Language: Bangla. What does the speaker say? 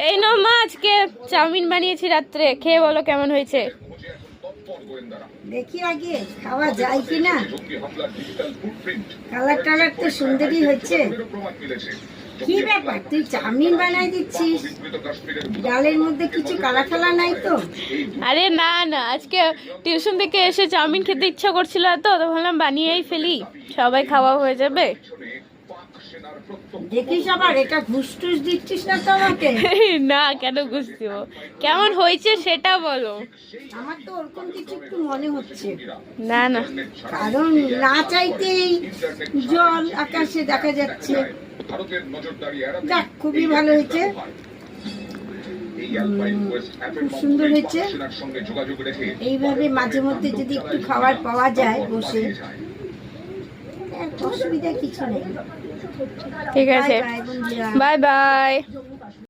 এই নাও মা আজকে চাউমিন বানিয়েছি রাত্রে। খেয়ে বলো কেমন হয়েছে? দেখি আগে খাওয়া যায় কি না কালার টালার তো সুন্দরই হচ্ছে। কি ব্যাপার? তুই চাউমিন বানাই দিচ্ছিস? ডালের মধ্যে কিছু কালা ঠালা নাই তো? আরে না না আজকে টিউশন থেকে এসে চাউমিন খেতে ইচ্ছা করছিল তো তো ভাবলাম বানিয়েই ফেলি। সবাই খাওয়া হয়ে যাবে। দেখিস আবার এটা ঘুষ টুস দিচ্ছিস না তো আমাকে না কেন বুঝতে কেমন হয়েছে সেটা বলো। আমার তো ওরকম কিছু একটু মনে হচ্ছে। না না। কারণ না চাইতেই জল আকাশে দেখা যাচ্ছে। যাক খুবই ভালো হয়েছে। খুব সুন্দর হয়েছে। এইভাবে মাঝে মধ্যে যদি একটু খাবার পাওয়া যায় বসে অসুবিধা কিছু নেই। ঠিক আছে। Bye bye bye bye.